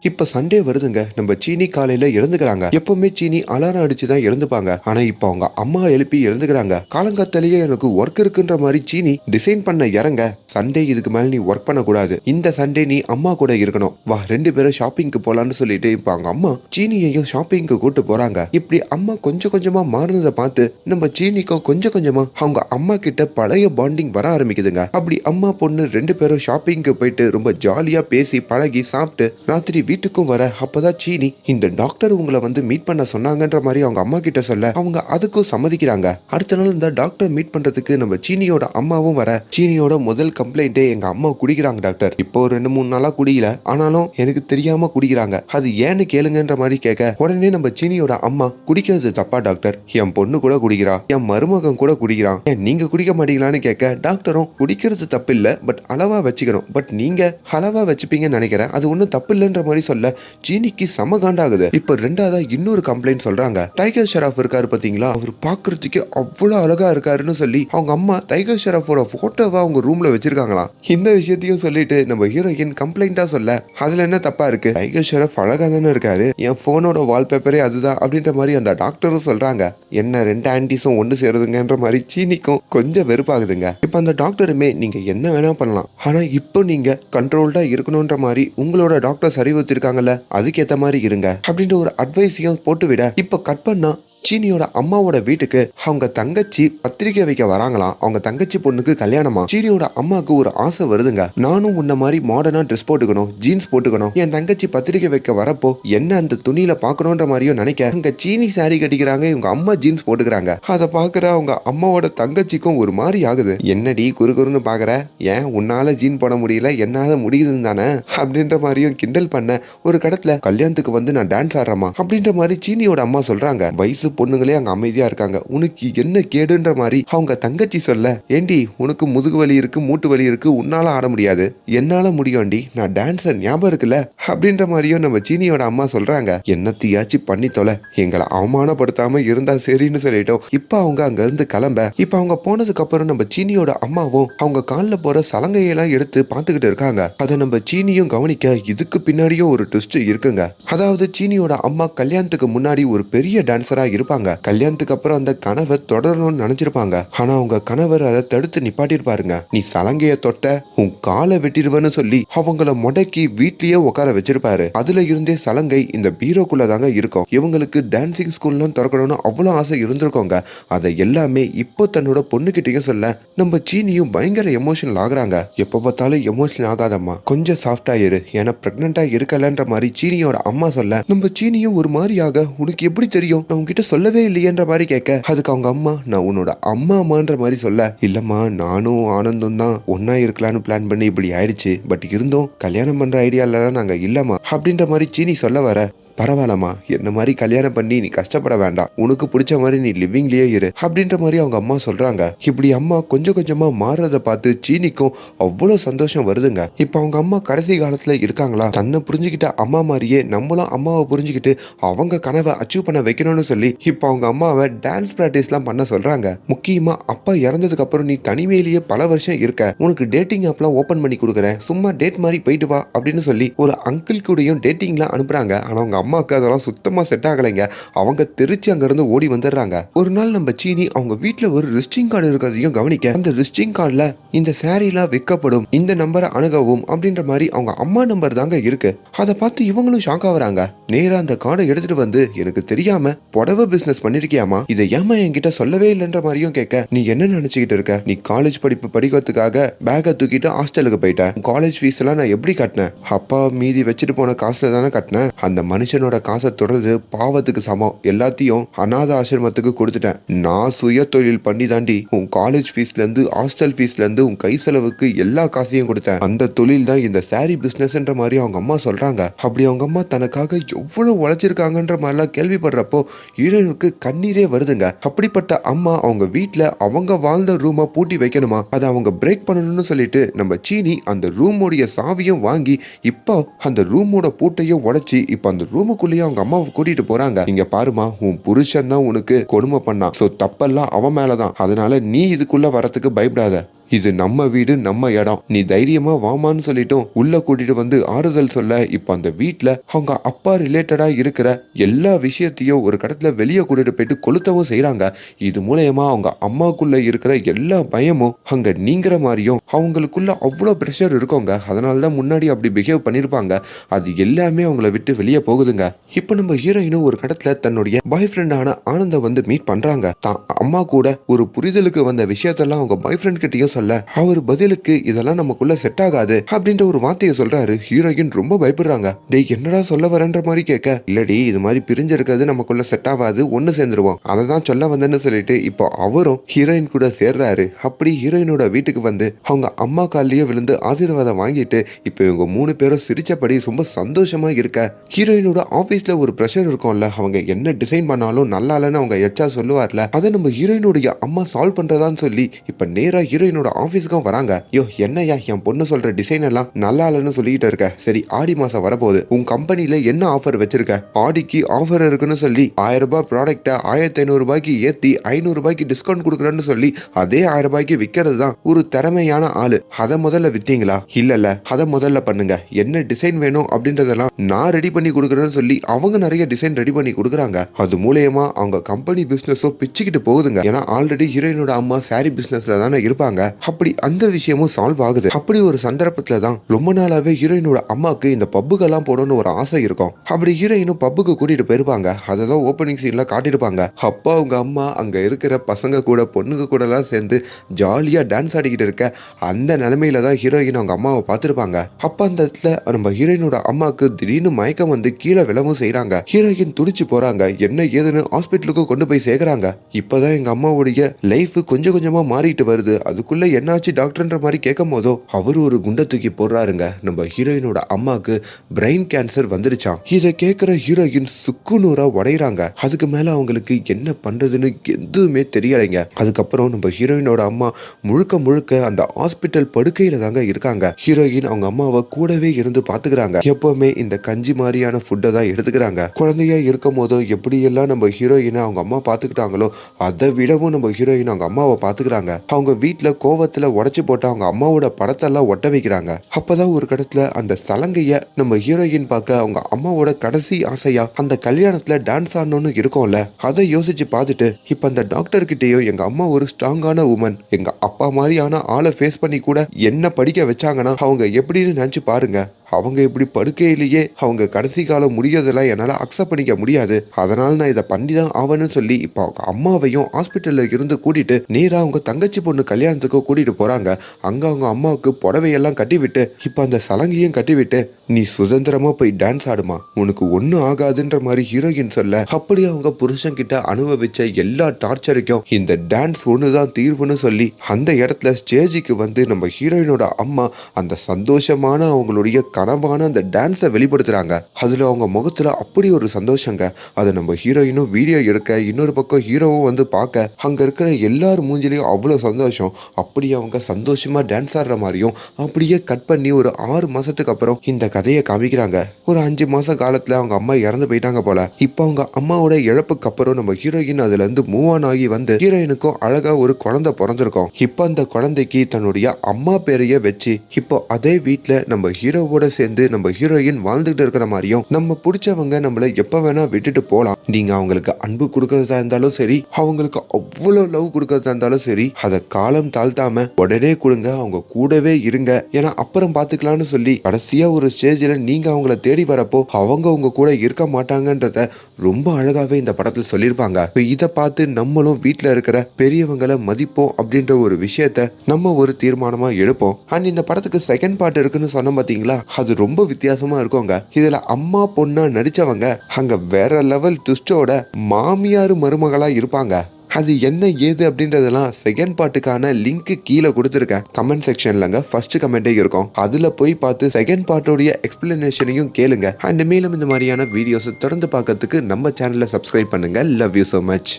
இப்ப சண்டே வருதுங்க. நம்ம சீனி காலையில இறந்துக்கிறாங்க எப்பவுமே சீனி அலாரம் அடிச்சுதான் இறந்துப்பாங்க ஆனா இப்ப அவங்க அம்மா எழுப்பி இறந்துக்கிறாங்க காலங்காத்தாலேயே எனக்கு ஒர்க் இருக்குன்ற மாதிரி சீனி டிசைன் பண்ண இறங்க. சண்டே இதுக்கு மேல நீ ஒர்க் பண்ணக்கூடாது. இந்த சண்டே நீ அம்மா கூட இருக்கணும். வா ரெண்டு பேரும் ஷாப்பிங்க்கு போலான்னு சொல்லிட்டு இப்ப அவங்க அம்மா சீனியையும் ஷாப்பிங்க்கு கூட்டு போறாங்க. இப்படி அம்மா கொஞ்சம் கொஞ்சமா மாறினதை பார்த்து நம்ம சீனிக்கும் கொஞ்சம் கொஞ்சமா அவங்க அம்மா கிட்ட பழைய பாண்டிங் வர ஆரம்பிக்குதுங்க. அப்படி அம்மா பொண்ணு ரெண்டு பேரும் ஷாப்பிங்க்கு போயிட்டு ரொம்ப ஜாலியா பேசி பழகி சாப்பிட்டு ராத்திரி வீட்டுக்கும் வர அப்பதான் சீனி இந்த டாக்டர் உங்களை வந்து மீட் பண்ண சொன்னாங்கன்ற மாதிரி அவங்க அம்மா கிட்ட சொல்ல அவங்க அதுக்கும் சம்மதிக்கிறாங்க. அடுத்த நாள் இந்த டாக்டர் மீட் பண்றதுக்கு நம்ம சீனியோட அம்மாவும் வர சீனியோட முதல் கம்ப்ளைண்டே எங்க அம்மா குடிக்கிறாங்க டாக்டர் இப்போ ஒரு ரெண்டு மூணு நாளா குடிக்கல ஆனாலும் எனக்கு தெரியாம குடிக்கிறாங்க. அது ஏன்னு கேளுங்கன்ற மாதிரி கேட்க உடனே நம்ம சீனியோட அம்மா குடிக்கிறது தப்பா டாக்டர் என் பொண்ணு கூட குடிக்கிறா என் மருமகன் கூட குடிக்கிறான் ஏன் நீங்க குடிக்க மாட்டீங்களான்னு கேட்க டாக்டரும் குடிக்கிறது தப்பு இல்ல பட் அளவா வச்சுக்கணும். பட் நீங்க அளவா வச்சுப்பீங்கன்னு நினைக்கிறேன். அது ஒன்றும் தப்பு இல்லைன்ற மாதிரி சொல்ல சீனிக்கு செம காண்டாகுது. இப்போ ரெண்டாவதா இன்னொரு கம்ப்ளைண்ட் சொல்றாங்க. டைகர் ஷெராஃப் இருக்காரு பாத்தீங்களா? அவர் பாக்குறதுக்கு அவ்வளவு அழகா இருக்காருன்னு சொல்லி அவங்க அம்மா டைகர் ஷெராஃபோட போட்டோவை அவங்க ரூம்ல வச்சிருக்காங்களாம். இந்த விஷயத்தையும் சொல்லிட்டு நம்ம ஹீரோயின் கம்ப்ளைண்டா சொல்ல அதுல என்ன தப்பா இருக்கு? டைகர் ஷெராஃப் அழகா தானே இருக்காரு. என் போனோட வால்பேப்பரே அதுதான் அப்படின்ற மாதிரி அந்த டாக்டரும் சொல்றாங்க. என்ன ரெண்டு ஆன்டிஸும் ஒன்று சேருதுங்கன்ற மாதிரி சீனிக்கும் கொஞ்சம் வெறுப்பாகுதுங்க. இப்போ அந்த டாக்டருமே நீங்க என்ன வேணா பண்ணலாம். ஆனா இப்போ நீங்க கண்ட்ரோல்டா இருக்கணும்ன்ற மாதிரி உங்களோட டாக்டர் சரிவு கொடுத்துருக்காங்கல்ல அதுக்கேற்ற மாதிரி இருங்க. அப்படின்ற ஒரு அட்வைஸையும் போட்டு விட இப்போ கட் பண்ணா சீனியோட அம்மாவோட வீட்டுக்கு அவங்க தங்கச்சி பத்திரிக்கை வைக்க வராங்களாம். அவங்க தங்கச்சி பொண்ணுக்கு கல்யாணமா? சீனியோட அம்மாவுக்கு ஒரு ஆசை வருதுங்க. நானும் உன்ன மாதிரி மாடர்னா ட்ரெஸ் போட்டுக்கணும் ஜீன்ஸ் போட்டுக்கணும். என் தங்கச்சி பத்திரிக்கை வைக்க வரப்போ என்ன அந்த துணியில பார்க்கணுன்ற மாதிரியும் நினைக்க. அங்க சீனி சாரி கட்டிக்கிறாங்க இவங்க அம்மா ஜீன்ஸ் போட்டுக்கிறாங்க. அதை பாக்குற அவங்க அம்மாவோட தங்கச்சிக்கும் ஒரு மாதிரி ஆகுது. என்னடி குறுகுறுன்னு பாக்குற ஏன் உன்னால ஜீன் போட முடியல என்னால முடியுதுன்னு தானே? அப்படின்ற மாதிரியும் கிண்டல் பண்ண ஒரு கடத்துல கல்யாணத்துக்கு வந்து நான் டான்ஸ் ஆடுறமா அப்படின்ற மாதிரி சீனியோட அம்மா சொல்றாங்க. வயசு பொண்ணுங்களே அங்க அமைதியா இருக்காங்க. உனக்கு என்ன கேடுன்ற மாதிரி அவங்க தங்கச்சி சொல்ல ஏண்டி உனக்கு முதுகு வலி இருக்கு மூட்டு வலி இருக்கு உன்னால ஆட முடியாது. என்னால முடியும்டி நான் டான்ஸர் ஞாபகம் இருக்குல்ல? அப்படின்ற மாதிரியும் நம்ம சீனியோட அம்மா சொல்றாங்க. என்னத்தையாச்சும் பண்ணி தொலை. எங்களை அவமானப்படுத்தாம இருந்தா சரின்னு சொல்லிட்டோம். இப்ப அவங்க அங்க இருந்து கிளம்ப. இப்ப அவங்க போனதுக்கு அப்புறம் நம்ம சீனியோட அம்மாவும் அவங்க காலில் போற சலங்கையெல்லாம் எடுத்து பார்த்துக்கிட்டு இருக்காங்க. அதை நம்ம சீனியும் கவனிக்க இதுக்கு பின்னாடியும் ஒரு ட்விஸ்ட் இருக்குங்க. அதாவது சீனியோட அம்மா கல்யாணத்துக்கு முன்னாடி ஒரு பெரிய டான்சரா இருப்பாங்க. கல்யாணத்துக்கு அப்புறம் அந்த கணவர் தொடரணும்னு நினைச்சிருப்பாங்க. ஆனா அவங்க கணவர் அதை தடுத்து நிப்பாட்டிருப்பாருங்க நீ சலங்கைய தொட்ட உன் காலை வெட்டிடுவேன்னு சொல்லி அவங்கள முடக்கி வீட்லயே உட்கார வச்சிருப்பாரு. அதுல இருந்தே சலங்கை இந்த பீரோக்குள்ள தாங்க இருக்கும். இவங்களுக்கு டான்சிங் ஸ்கூல்லாம் திறக்கணும்னு அவ்வளவு ஆசை இருந்திருக்கோங்க. அதை எல்லாமே இப்போ தன்னோட பொண்ணுகிட்டயும் சொல்ல நம்ம சீனியும் பயங்கர எமோஷனல் ஆகுறாங்க. எப்ப பார்த்தாலும் எமோஷனல் ஆகாதம்மா. கொஞ்சம் சாஃப்டா இரு. ஏன்னா பிரெக்னெண்டா இருக்கலன்ற மாதிரி சீனியோட அம்மா சொல்ல நம்ம சீனியும் ஒரு மாதிரியாக உனக்கு எப்படி தெரியும்? நான் உங்ககிட்ட சொல்லவே இல்லையன்ற மாதிரி கேட்க அதுக்கு அவங்க அம்மா நான் உன்னோட அம்மா அம்மான்ற மாதிரி சொல்ல. இல்லம்மா நானும் ஆனந்தும் தான் ஒன்னா இருக்கலாம்னு பிளான் பண்ணி இப்படி ஆயிடுச்சு. பட் இருந்தும் கல்யாணம் பண்ற ஐடியாலாம் நாங்க இல்லம்மா. அப்படின்ற மாதிரி சீனி சொல்ல வர பரவாயில்லம்மா என்ன மாதிரி கல்யாணம் பண்ணி நீ கஷ்டப்பட வேண்டாம். உனக்கு பிடிச்ச மாதிரி நீ லிவிங்லயே இரு. அப்படின்ற மாதிரி அவங்க அம்மா சொல்றாங்க. இப்படி அம்மா கொஞ்சம் கொஞ்சமா மாறுறத பார்த்து சீனிக்கும் அவ்வளோ சந்தோஷம் வருதுங்க. இப்போ அவங்க அம்மா கடைசி காலத்துல இருக்காங்களா? தன்னை புரிஞ்சுக்கிட்ட அம்மா மாதிரியே நம்மளும் அம்மாவை புரிஞ்சுக்கிட்டு அவங்க கனவை அச்சீவ் பண்ண வைக்கணும்னு சொல்லி இப்போ அவங்க அம்மாவை டான்ஸ் ப்ராக்டிஸ்லாம் பண்ண சொல்றாங்க. முக்கியமா அப்பா இறந்ததுக்கு அப்புறம் நீ தனிமையிலேயே பல வருஷம் இருக்க. உனக்கு டேட்டிங் ஆப்லாம் ஓபன் பண்ணி கொடுக்குறேன். சும்மா டேட் மாதிரி போயிட்டு வா அப்படின்னு சொல்லி ஒரு அங்கிள் கூடயும் டேட்டிங்லாம் அனுப்புறாங்க. ஆனா அவங்க அம்மாவுக்கு அதெல்லாம் சுத்தமாக செட் ஆகலைங்க. அவங்க திருச்சி அங்கேருந்து ஓடி வந்துடுறாங்க. ஒரு நாள் நம்ம சீனி அவங்க வீட்டில் ஒரு ரிஸ்டிங் கார்டு இருக்கிறதையும் கவனிக்க அந்த ரிஸ்டிங் கார்டில் இந்த சாரீலாம் விற்கப்படும் இந்த நம்பரை அணுகவும் அப்படின்ற மாதிரி அவங்க அம்மா நம்பர் தாங்க இருக்கு. அதை பார்த்து இவங்களும் ஷாக் ஆகுறாங்க நேராக அந்த கார்டை எடுத்துட்டு வந்து எனக்கு தெரியாம புடவை பிசினஸ் பண்ணிருக்கியாமா இதை ஏமா என்கிட்ட சொல்லவே இல்லைன்ற மாதிரியும் கேட்க நீ என்ன நினைச்சுக்கிட்டு இருக்க? நீ காலேஜ் படிப்பு படிக்கிறதுக்காக பேக்கை தூக்கிட்டு ஹாஸ்டலுக்கு போயிட்ட. காலேஜ் ஃபீஸ் எல்லாம் நான் எப்படி கட்டினேன்? அப்பா மீதி வச்சுட்டு போன காசுல தானே கட்டினேன். அந்த மனுஷன் மனுஷனோட காசை தொடர்றது பாவத்துக்கு சமம். எல்லாத்தையும் அநாத ஆசிரமத்துக்கு கொடுத்துட்டேன். நான் சுய தொழில் பண்ணி தாண்டி உன் காலேஜ் ஃபீஸ்ல இருந்து ஹாஸ்டல் ஃபீஸ்ல இருந்து உன் கை செலவுக்கு எல்லா காசையும் கொடுத்தேன். அந்த தொழில் தான் இந்த சாரி பிசினஸ்ன்ற மாதிரி அவங்க அம்மா சொல்றாங்க. அப்படி அவங்க அம்மா தனக்காக எவ்வளவு உழைச்சிருக்காங்கன்ற மாதிரிலாம் கேள்விப்படுறப்போ ஹீரோனுக்கு கண்ணீரே வருதுங்க. அப்படிப்பட்ட அம்மா அவங்க வீட்டில் அவங்க வாழ்ந்த ரூமை பூட்டி வைக்கணுமா? அதை அவங்க பிரேக் பண்ணணும்னு சொல்லிட்டு நம்ம சீனி அந்த ரூமோடைய சாவியும் வாங்கி இப்போ அந்த ரூமோட பூட்டையும் உடைச்சி இப்போ அந்த ரூம் ரூமுக்குள்ளேயே அவங்க அம்மாவை கூட்டிட்டு போறாங்க. இங்க பாருமா உன் புருஷன் தான் உனக்கு கொடுமை பண்ணான். சோ தப்பெல்லாம் அவன் மேலதான். அதனால நீ இதுக்குள்ள வரத்துக்கு பயப்படாத. இது நம்ம வீடு நம்ம இடம். நீ தைரியமா வாமான்னு சொல்லிட்டும் உள்ள கூட்டிட்டு வந்து ஆறுதல் சொல்ல இப்ப அந்த வீட்டுல அவங்க அப்பா ரிலேட்டடா இருக்கிற எல்லா விஷயத்தையும் ஒரு கடத்துல வெளியே கூட்டிட்டு போயிட்டு கொளுத்தவும் செய்யறாங்க இது மூலயமா அவங்க அம்மாக்குள்ள இருக்கிற எல்லா பயமும் அங்க நீங்கிற மாதிரியும் அவங்களுக்குள்ள அவ்வளோ ப்ரெஷர் இருக்கோங்க. அதனாலதான் முன்னாடி அப்படி பிஹேவ் பண்ணியிருப்பாங்க அது எல்லாமே அவங்கள விட்டு வெளியே போகுதுங்க. இப்போ நம்ம ஹீரோயினும் ஒரு கடத்துல தன்னுடைய பாய் ஃப்ரெண்டான ஆனந்த வந்து மீட் பண்றாங்க. தான் அம்மா கூட ஒரு புரிதலுக்கு வந்த விஷயத்தெல்லாம் அவங்க பாய் ஃப்ரெண்ட் கிட்டயும் சொல்ல அவர் பதிலுக்கு இதெல்லாம் நமக்குள்ள செட் ஆகாது அப்படின்ற ஒரு வார்த்தையை சொல்றாரு. ஹீரோயின் ரொம்ப பயப்படுறாங்க. டேய் என்னடா சொல்ல வரேன்ற மாதிரி கேட்க? இல்லடி இது மாதிரி பிரிஞ்சிருக்கிறது நமக்குள்ள செட் ஆகாது ஒன்னு சேர்ந்துருவோம். அதை தான் சொல்ல வந்தேன்னு சொல்லிட்டு இப்போ அவரும் ஹீரோயின் கூட சேர்றாரு. அப்படி ஹீரோயினோட வீட்டுக்கு வந்து அவங்க அம்மா கால்லயே விழுந்து ஆசீர்வாதம் வாங்கிட்டு இப்போ இவங்க மூணு பேரும் சிரிச்சபடி ரொம்ப சந்தோஷமா இருக்க. ஹீரோயினோட ஆபீஸ்ல ஒரு ப்ரெஷர் இருக்கும்ல. அவங்க என்ன டிசைன் பண்ணாலும் நல்லா இல்லைன்னு அவங்க எச்சா சொல்லுவார்ல. அதை நம்ம ஹீரோயினுடைய அம்மா சால்வ் பண்றதான்னு சொல்லி இப்போ நேரா ஹீரோயினோட ஆபீஸ்க்கும் வராங்க. யோ என்னய்யா என் பொண்ணு சொல்ற டிசைன் எல்லாம் நல்லா இல்லைன்னு சொல்லிட்டு இருக்க. சரி ஆடி மாசம் வரப்போகுது. உன் கம்பெனியில என்ன ஆஃபர் வச்சிருக்க? ஆடிக்கு ஆஃபர் இருக்குன்னு சொல்லி ஆயிரம் ரூபாய் ப்ராடக்ட்டை ஆயிரத்தி ஐநூறு ரூபாய்க்கு ஏத்தி ஐநூறு ரூபாய்க்கு டிஸ்கவுண்ட் கொடுக்குறேன்னு சொல்லி அதே ஆயிரம் ரூபாய்க்கு விற்கிறது தான் ஒரு திறமையான ஆளு. அதை முதல்ல வித்தீங்களா? இல்லல்ல அதை முதல்ல பண்ணுங்க. என்ன டிசைன் வேணும் அப்படின்றதெல்லாம் நான் ரெடி பண்ணி கொடுக்குறேன்னு சொல்லி அவங்க நிறைய டிசைன் ரெடி பண்ணி கொடுக்குறாங்க. அது மூலயமா அவங்க கம்பெனி பிசினஸும் பிச்சுக்கிட்டு போகுதுங்க. ஏன்னா ஆல்ரெடி ஹீரோயினோட அம்மா சாரி பிசினஸ்ல தானே இருப்பாங்க. அப்படி அந்த விஷயமும் சால்வ் ஆகுது. அப்படி ஒரு சந்தர்ப்பத்துல தான் ரொம்ப நாளாவே ஹீரோயினோட அம்மாக்கு இந்த பப்புக்கெல்லாம் போடணும்னு ஒரு ஆசை இருக்கும். அப்படி ஹீரோயினும் பப்புக்கு கூட்டிட்டு போயிருப்பாங்க. அதை தான் ஓப்பனிங் சீன்ல காட்டியிருப்பாங்க. அப்பா அவங்க அம்மா அங்க இருக்கிற பசங்க கூட பொண்ணுங்க கூட எல்லாம் சேர்ந்து ஜாலியா டான்ஸ் ஆடிக்கிட்டு இருக்க அந்த நிலைமையில தான் ஹீரோயின் அவங்க அம்மாவை பார்த்துருப்பாங்க. அப்ப அந்த இடத்துல நம்ம ஹீரோயினோட அம்மாவுக்கு திடீர்னு மயக்கம் வந்து கீழே விழவும் செய்கிறாங்க ஹீரோயின் துடிச்சு போறாங்க. என்ன ஏதுன்னு ஹாஸ்பிட்டலுக்கு கொண்டு போய் சேர்க்கறாங்க. இப்பதான் எங்க அம்மாவுடைய லைஃப் கொஞ்சம் கொஞ்சமா மாறிட்டு வருது. அதுக்குள்ள என்னாச்சு டாக்டர்ன்ற மாதிரி கேட்கும் போதோ அவர் ஒரு குண்டை தூக்கி போடுறாருங்க. நம்ம ஹீரோயினோட அம்மாக்கு பிரெயின் கேன்சர் வந்துடுச்சாம் இதை கேட்குற ஹீரோயின் சுக்குநூறா உடையிறாங்க. அதுக்கு மேல அவங்களுக்கு என்ன பண்றதுன்னு எதுவுமே தெரியலைங்க. அதுக்கப்புறம் நம்ம ஹீரோயினோட அம்மா முழுக்க முழுக்க அந்த ஹாஸ்பிட்டல் படுக்கையில தாங்க இருக்காங்க. ஹீரோயின் அவங்க அம்மாவை கூடவே இருந்து பாத்துக்கிறாங்க. எப்பவுமே இந்த கஞ்சி மாதிரியான ஃபுட்டை தான் எடுத்துக்கிறாங்க. குழந்தையா இருக்கும் போதும் எப்படியெல்லாம் நம்ம ஹீரோயினை அவங்க அம்மா பாத்துக்கிட்டாங்களோ அதை விடவும் நம்ம ஹீரோயின் அவங்க அம்மாவை பாத்துக்கிறாங்க. அவங்க வீட்டுல கோவத்துல உடைச்சு போட்டு அவங்க அம்மாவோட படத்தெல்லாம் ஒட்ட வைக்கிறாங்க. அப்பதான் ஒரு கடத்துல அந்த சலங்கைய நம்ம ஹீரோயின் பார்க்க அவங்க அம்மாவோட கடைசி ஆசையா அந்த கல்யாணத்துல டான்ஸ் ஆடணும்னு இருக்கும்ல அதை யோசிச்சு பார்த்துட்டு இப்ப அந்த டாக்டர் கிட்டேயோ எங்க அம்மா ஒரு ஸ்ட்ராங்கான உமன் எங்க அப்பா மாதிரியான ஆளை ஃபேஸ் பண்ணி கூட என்ன படிக்க வச்சாங்கன்னா அவங்க எப்படின்னு நினைச்சு பாருங்க. அவங்க இப்படி படுக்கையிலேயே அவங்க கடைசி காலம் முடியறதெல்லாம் என்னால் அக்செப்ட் பண்ணிக்க முடியாது. அதனால் நான் இதை பண்ணி தான் ஆவணும்னு சொல்லி இப்போ அவங்க அம்மாவையும் ஹாஸ்பிட்டலில் இருந்து கூட்டிட்டு நேராக அவங்க தங்கச்சி பொண்ணு கல்யாணத்துக்கு கூட்டிட்டு போகிறாங்க அங்கே அவங்க அம்மாவுக்கு புடவையெல்லாம் கட்டிவிட்டு இப்போ அந்த சலங்கையும் கட்டிவிட்டு நீ சுதந்திரமாக போய் டான்ஸ் ஆடுமா? உனக்கு ஒன்றும் ஆகாதுன்ற மாதிரி ஹீரோயின் சொல்ல. அப்படி அவங்க புருஷன் கிட்ட அனுபவிச்ச எல்லா டார்ச்சருக்கும் இந்த டான்ஸ் ஒன்று தான் தீர்வுன்னு சொல்லி அந்த இடத்துல ஸ்டேஜுக்கு வந்து நம்ம ஹீரோயினோட அம்மா அந்த சந்தோஷமான அவங்களுடைய கனவான அந்த டான்ஸை வெளிப்படுத்துகிறாங்க அதில் அவங்க முகத்தில் அப்படி ஒரு சந்தோஷங்க. அதை நம்ம ஹீரோயினும் வீடியோ எடுக்க இன்னொரு பக்கம் ஹீரோவும் வந்து பார்க்க அங்கே இருக்கிற எல்லார் மூஞ்சிலையும் அவ்வளோ சந்தோஷம். அப்படி அவங்க சந்தோஷமாக டான்ஸ் ஆடுற மாதிரியும் அப்படியே கட் பண்ணி ஒரு ஆறு மாதத்துக்கு அப்புறம் இந்த கதையை காமிக்கிறாங்க. ஒரு அஞ்சு மாத காலத்தில் அவங்க அம்மா இறந்து போயிட்டாங்க போல. இப்போ அவங்க அம்மாவோட இழப்புக்கு அப்புறம் நம்ம ஹீரோயின் அதுலேருந்து மூவ் ஆன் ஆகி வந்து ஹீரோயினுக்கும் அழகாக ஒரு குழந்தை பிறந்திருக்கும். இப்போ அந்த குழந்தைக்கு தன்னுடைய அம்மா பேரையே வச்சு இப்போ அதே வீட்டில் நம்ம ஹீரோவோட சேர்ந்து நம்ம ஹீரோயின் வாழ்ந்துகிட்டு இருக்கிற மாதிரியும் நம்ம பிடிச்சவங்க நம்மளை எப்ப வேணா விட்டுட்டு போலாம். நீங்க அவங்களுக்கு அன்பு கொடுக்கறதா இருந்தாலும் சரி அவங்களுக்கு அவ்வளோ லவ் கொடுக்கறதா இருந்தாலும் சரி அதை காலம் தாழ்த்தாம உடனே கொடுங்க அவங்க கூடவே இருங்க. ஏன்னா அப்புறம் பாத்துக்கலாம்னு சொல்லி கடைசியா ஒரு ஸ்டேஜ்ல நீங்க அவங்கள தேடி வரப்போ அவங்க உங்க கூட இருக்க மாட்டாங்கன்றத ரொம்ப அழகாவே இந்த படத்துல சொல்லியிருப்பாங்க. இதை பார்த்து நம்மளும் வீட்டில் இருக்கிற பெரியவங்களை மதிப்போம் அப்படின்ற ஒரு விஷயத்த நம்ம ஒரு தீர்மானமா எடுப்போம். அண்ட் இந்த படத்துக்கு செகண்ட் பார்ட் இருக்குன்னு சொன்னோம் பாத்தீங்களா? அது ரொம்ப வித்தியாசமா இருக்குங்க இதுல அம்மா பொண்ணா நடிச்சவங்க அங்க வேற லெவல் ட்விஸ்டோட மாமியார் மருமகளா இருப்பாங்க. அது என்ன ஏது அப்படின்றதெல்லாம் செகண்ட் பார்ட்டுக்கான லிங்க் கீழே கொடுத்துருக்கேன். கமெண்ட் செக்ஷன்லங்க ஃபர்ஸ்ட் கமெண்டே இருக்கும். அதில் போய் பார்த்து செகண்ட் பார்ட்டோடைய எக்ஸ்பிளனேஷனையும் கேளுங்க. அண்ட் மேலும் இந்த மாதிரியான வீடியோஸை தொடர்ந்து பார்க்கறதுக்கு நம்ம சேனலை சப்ஸ்கிரைப் பண்ணுங்க. Love you so much